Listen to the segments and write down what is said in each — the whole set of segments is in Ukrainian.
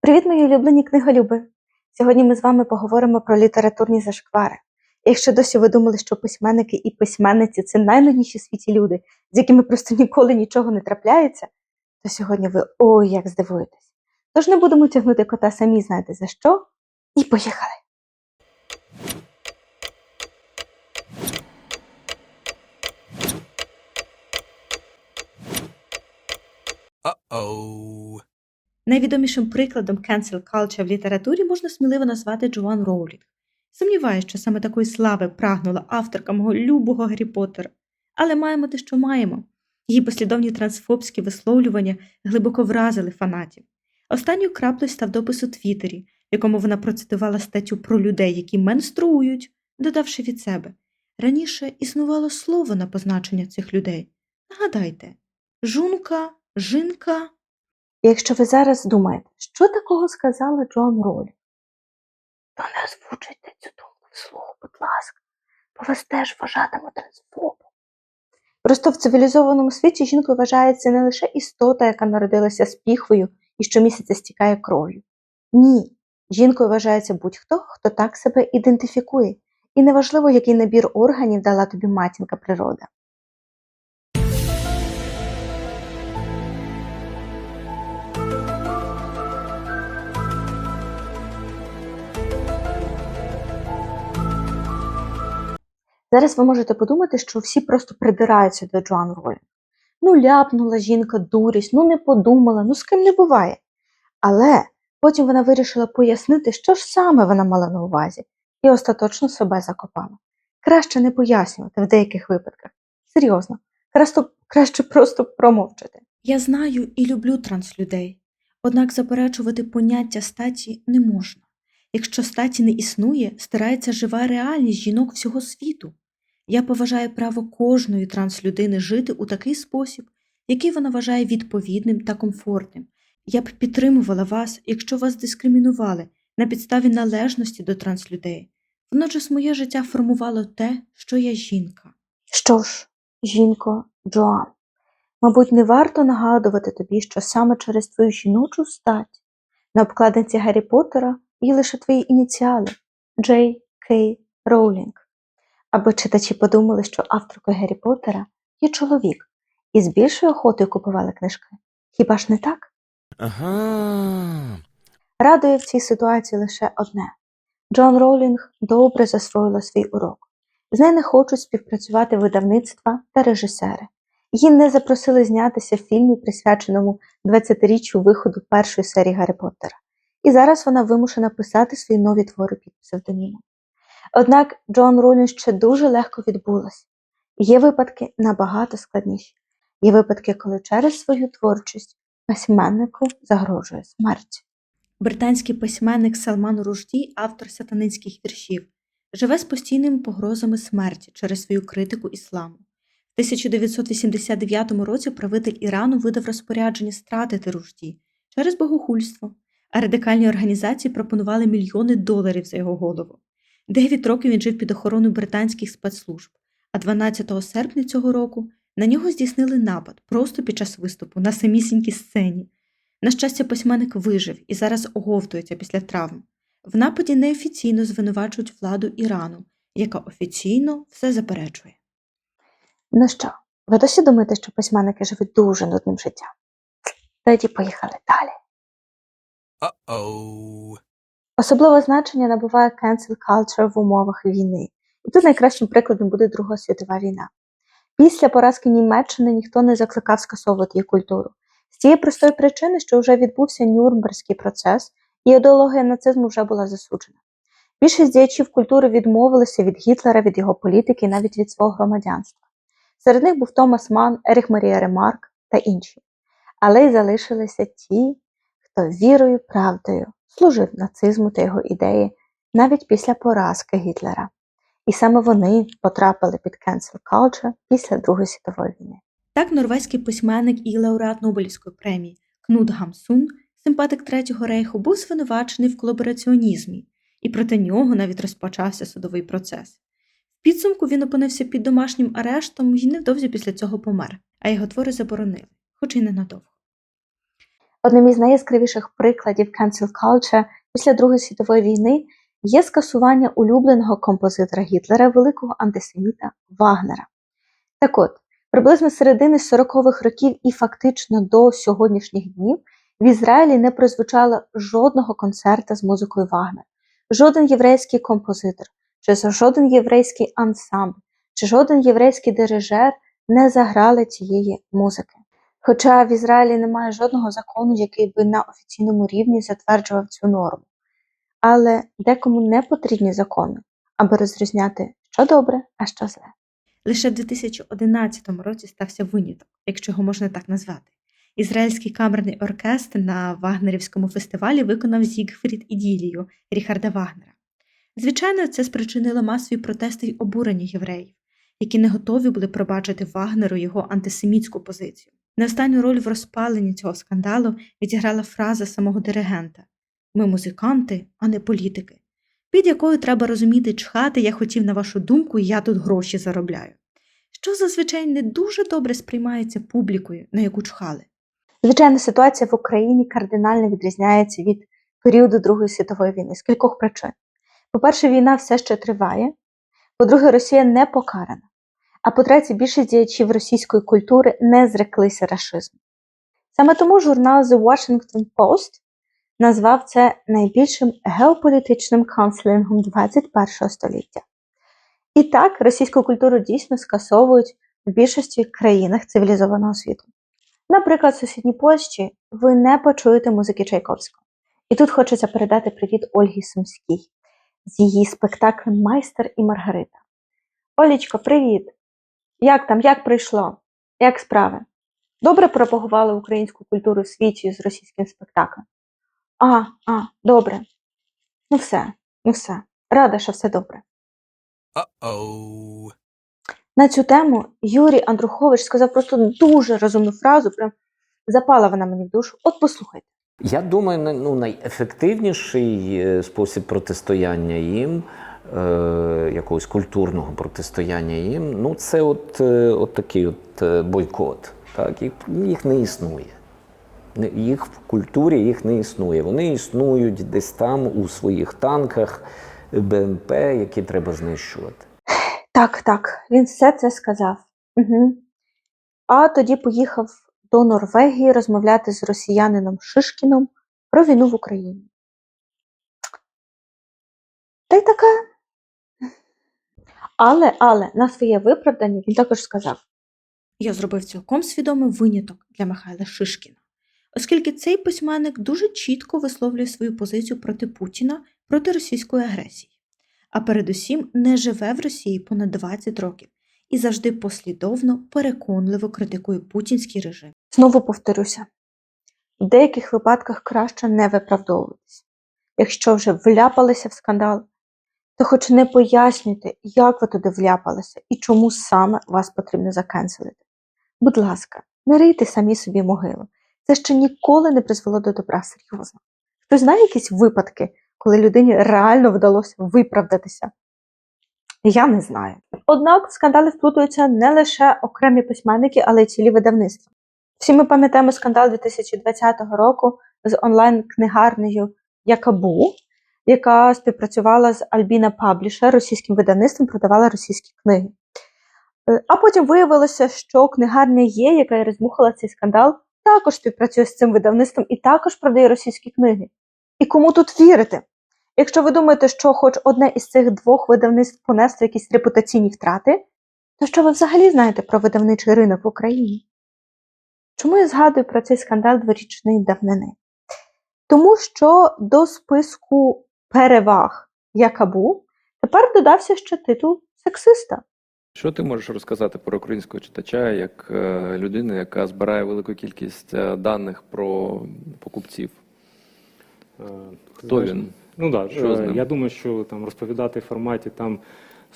Привіт, мої улюблені книголюби! Сьогодні ми з вами поговоримо про літературні зашквари. Якщо досі ви думали, що письменники і письменниці це найнудніші в світі люди, з якими просто ніколи нічого не трапляється, то сьогодні ви ой як здивуєтесь. Тож не будемо тягнути кота самі знаєте за що, і поїхали! Uh-oh. Найвідомішим прикладом cancel culture в літературі можна сміливо назвати Джоан Роулінг. Сумніваюсь, що саме такої слави прагнула авторка мого любого Гаррі Поттера. Але маємо те, що маємо. Її послідовні трансфобські висловлювання глибоко вразили фанатів. Останньою краплею став допис у Твіттері, в якому вона процитувала статтю про людей, які менструують, додавши від себе. Раніше існувало слово на позначення цих людей. Нагадайте, жунка, жінка. І якщо ви зараз думаєте, що такого сказала Джоан Ролінг, то не озвучуйте цю думку вслух, будь ласка, бо вас теж вважатимуть трансфобом. Просто в цивілізованому світі жінка вважається не лише істота, яка народилася з піхвою і щомісяця стікає кров'ю. Ні, жінкою вважається будь-хто, хто так себе ідентифікує, і неважливо, який набір органів дала тобі матінка природа. Зараз ви можете подумати, що всі просто придираються до Джоан Ролінг. Ну, ляпнула жінка дурість, ну не подумала, ну з ким не буває. Але потім вона вирішила пояснити, що ж саме вона мала на увазі, і остаточно себе закопала. Краще не пояснювати в деяких випадках. Серйозно, краще, краще просто промовчати. Я знаю і люблю транслюдей, однак заперечувати поняття статі не можна. Якщо статі не існує, стирається жива реальність жінок всього світу. Я поважаю право кожної транслюдини жити у такий спосіб, який вона вважає відповідним та комфортним. Я б підтримувала вас, якщо вас дискримінували на підставі належності до транслюдей. Водночас моє життя формувало те, що я жінка. Що ж, жінко, Джоан, мабуть, не варто нагадувати тобі, що саме через твою жіночу стать на обкладинці Гаррі Поттера є лише твої ініціали Джей Кей Роулінг. Аби читачі подумали, що авторкою Гаррі Поттера є чоловік, і з більшою охотою купували книжки. Хіба ж не так? Ага. Радує в цій ситуації лише одне: Джон Роулінг добре засвоїла свій урок. З нею не хочуть співпрацювати видавництва та режисери. Її не запросили знятися в фільмі, присвяченому 20-річчю виходу першої серії Гаррі Поттера. І зараз вона вимушена писати свої нові твори під псевдонімом. Однак Джон Роулінг ще дуже легко відбулася. Є випадки набагато складніші. Є випадки, коли через свою творчість письменнику загрожує смерть. Британський письменник Салман Ружді, автор сатанинських віршів, живе з постійними погрозами смерті через свою критику ісламу. В 1989 році правитель Ірану видав розпорядження стратити Ружді через богохульство, а радикальні організації пропонували мільйони доларів за його голову. Дев'ять років він жив під охороною британських спецслужб, а 12 серпня цього року на нього здійснили напад просто під час виступу на самісінькій сцені. На щастя, письменник вижив і зараз оговтується після травм. В нападі неофіційно звинувачують владу Ірану, яка офіційно все заперечує. Ну що, ви досі думаєте, що письменники живуть дуже нудним життям? Тоді поїхали далі. Uh-oh. Особливе значення набуває cancel culture в умовах війни. І тут найкращим прикладом буде Друга світова війна. Після поразки Німеччини ніхто не закликав скасовувати її культуру. З тієї простої причини, що вже відбувся Нюрнберзький процес, і ідеологія нацизму вже була засуджена. Більшість діячів культури відмовилися від Гітлера, від його політики навіть від свого громадянства. Серед них був Томас Ман, Еріх Марія Ремарк та інші. Але й залишилися ті, вірою, правдою служив нацизму та його ідеї навіть після поразки Гітлера. І саме вони потрапили під cancel culture після Другої світової війни. Так, норвезький письменник і лауреат Нобелівської премії Кнут Гамсун, симпатик Третього рейху, був звинувачений в колабораціонізмі, і проти нього навіть розпочався судовий процес. В підсумку він опинився під домашнім арештом і невдовзі після цього помер, а його твори заборонили, хоч і ненадовго. Одним із найяскравіших прикладів cancel culture після Другої світової війни є скасування улюбленого композитора Гітлера, великого антисеміта Вагнера. Так от, приблизно середини 40-х років і фактично до сьогоднішніх днів в Ізраїлі не прозвучало жодного концерта з музикою Вагнера, жоден єврейський композитор, чи жоден єврейський ансамбль, чи жоден єврейський дирижер не заграли цієї музики. Хоча в Ізраїлі немає жодного закону, який би на офіційному рівні затверджував цю норму. Але декому не потрібні закони, аби розрізняти, що добре, а що зле. Лише в 2011 році стався виняток, якщо його можна так назвати. Ізраїльський камерний оркестр на Вагнерівському фестивалі виконав Зігфрід Іділію Ріхарда Вагнера. Звичайно, це спричинило масові протести й обурення євреїв, які не готові були пробачити Вагнеру його антисемітську позицію. Не останню роль в розпаленні цього скандалу відіграла фраза самого диригента Ми музиканти, а не політики, під якою треба розуміти чхати, я хотів на вашу думку, і я тут гроші заробляю. Що зазвичай не дуже добре сприймається публікою, на яку чхали. Звичайно, ситуація в Україні кардинально відрізняється від періоду Другої світової війни з кількох причин. По-перше, війна все ще триває. По-друге, Росія не покарана. А по-третє, більшість діячів російської культури не зреклися рашизму. Саме тому журнал The Washington Post назвав це найбільшим геополітичним канцлінгом 21 століття. І так, російську культуру дійсно скасовують в більшості країнах цивілізованого світу. Наприклад, в сусідній Польщі ви не почуєте музики Чайковського. І тут хочеться передати привіт Ольгі Сумській з її спектаклем Майстер і Маргарита. Олічко, привіт! Як там, як прийшло? Як справи? Добре пропагували українську культуру в світі з російським спектаклем? А, а, добре. Ну все, ну все. Рада, що все добре. Uh-oh. На цю тему Юрій Андрухович сказав просто дуже розумну фразу, прям запала вона мені в душу. От послухайте. Я думаю, ну, найефективніший е, спосіб протистояння їм, е, якогось культурного протистояння їм, ну це от, е, от такий от е, бойкот. Так? Їх, їх не існує. Їх в культурі їх не існує. Вони існують десь там у своїх танках БМП, які треба знищувати. Так, так, він все це сказав. Угу. А тоді поїхав до Норвегії розмовляти з росіянином Шишкіном про війну в Україні. Та й таке. Але, але на своє виправдання він також сказав: Я зробив цілком свідомий виняток для Михайла Шишкіна, оскільки цей письменник дуже чітко висловлює свою позицію проти Путіна, проти російської агресії, а передусім не живе в Росії понад 20 років і завжди послідовно, переконливо критикує путінський режим. знову повторюся: в деяких випадках краще не виправдовуватись. Якщо вже вляпалися в скандал, то хоч не пояснюйте, як ви туди вляпалися і чому саме вас потрібно закенселити. Будь ласка, не рийте самі собі могилу. Це ще ніколи не призвело до добра, серйозно. Хтось знає якісь випадки, коли людині реально вдалося виправдатися? Я не знаю. Однак в скандали вплутуються не лише окремі письменники, але й цілі видавництва. Всі ми пам'ятаємо скандал 2020 року з онлайн-книгарнею Якабу, яка співпрацювала з Альбіна Пабліша, російським видавництвом, продавала російські книги. Е, А потім виявилося, що книгарня є, яка і розмухала цей скандал, також співпрацює з цим видавництвом і також продає російські книги. І кому тут вірити? Якщо ви думаєте, що хоч одне із цих двох видавництв понесло якісь репутаційні втрати, то що ви взагалі знаєте про видавничий ринок в Україні? Чому я згадую про цей скандал дворічної давнини? Тому що до списку переваг Якабу тепер додався ще титул сексиста. Що ти можеш розказати про українського читача як е, людина, яка збирає велику кількість е, даних про покупців? Е, Хто він? Ну так, Що да, ним? я думаю, що там розповідати в форматі там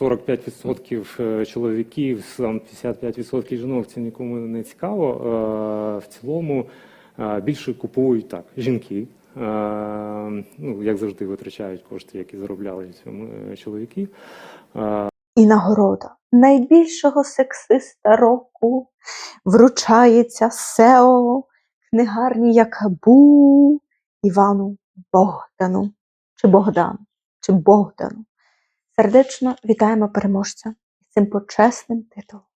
45% е, чоловіків, там 55% жінок це нікому не цікаво. В цілому більше купують так жінки. Е, Ну, як завжди, витрачають кошти, які заробляли е, чоловіки. Е, І нагорода найбільшого сексиста року вручається СЕО негарні, як бу Івану Богдану чи Богдану чи Богдану. Сердечно вітаємо переможця цим почесним титулом.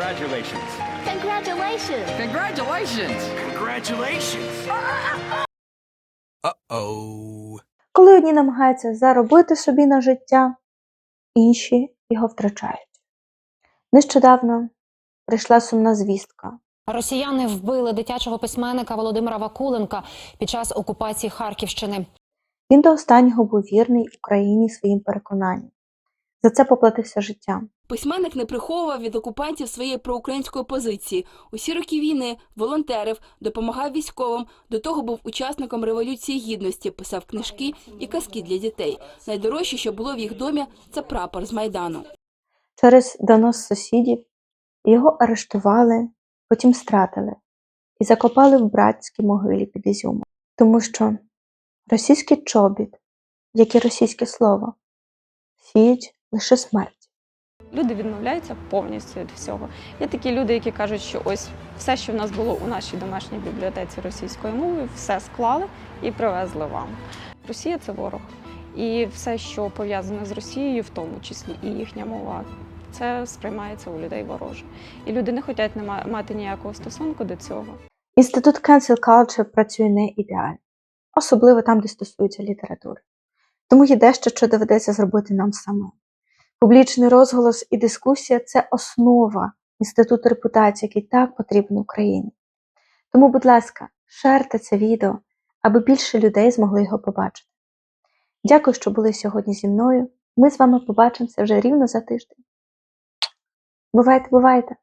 Congratulations! Congratulations. Congratulations! Congratulations. Uh-oh. Коли одні намагаються заробити собі на життя, інші його втрачають. Нещодавно прийшла сумна звістка. Росіяни вбили дитячого письменника Володимира Вакуленка під час окупації Харківщини. Він до останнього був вірний Україні своїм переконанням. За це поплатився життям. Письменник не приховував від окупантів своєї проукраїнської позиції. Усі роки війни волонтерив, допомагав військовим. До того був учасником революції гідності, писав книжки і казки для дітей. Найдорожче, що було в їх домі, це прапор з майдану. Через донос сусідів його арештували, потім стратили і закопали в братській могилі під Ізюмом. Тому що російський чобіт, як і російське слово, сіють лише смерть. Люди відмовляються повністю від всього. Є такі люди, які кажуть, що ось все, що в нас було у нашій домашній бібліотеці російською мовою, все склали і привезли вам. Росія це ворог. І все, що пов'язане з Росією, в тому числі і їхня мова, це сприймається у людей вороже. І люди не хочуть мати ніякого стосунку до цього. Інститут Cancel Culture працює не ідеально, особливо там, де стосується літератури. Тому є дещо, що доведеться зробити нам самим. Публічний розголос і дискусія це основа інституту репутації, який так потрібен Україні. Тому, будь ласка, шерте це відео, аби більше людей змогли його побачити. Дякую, що були сьогодні зі мною. Ми з вами побачимося вже рівно за тиждень. Бувайте, бувайте!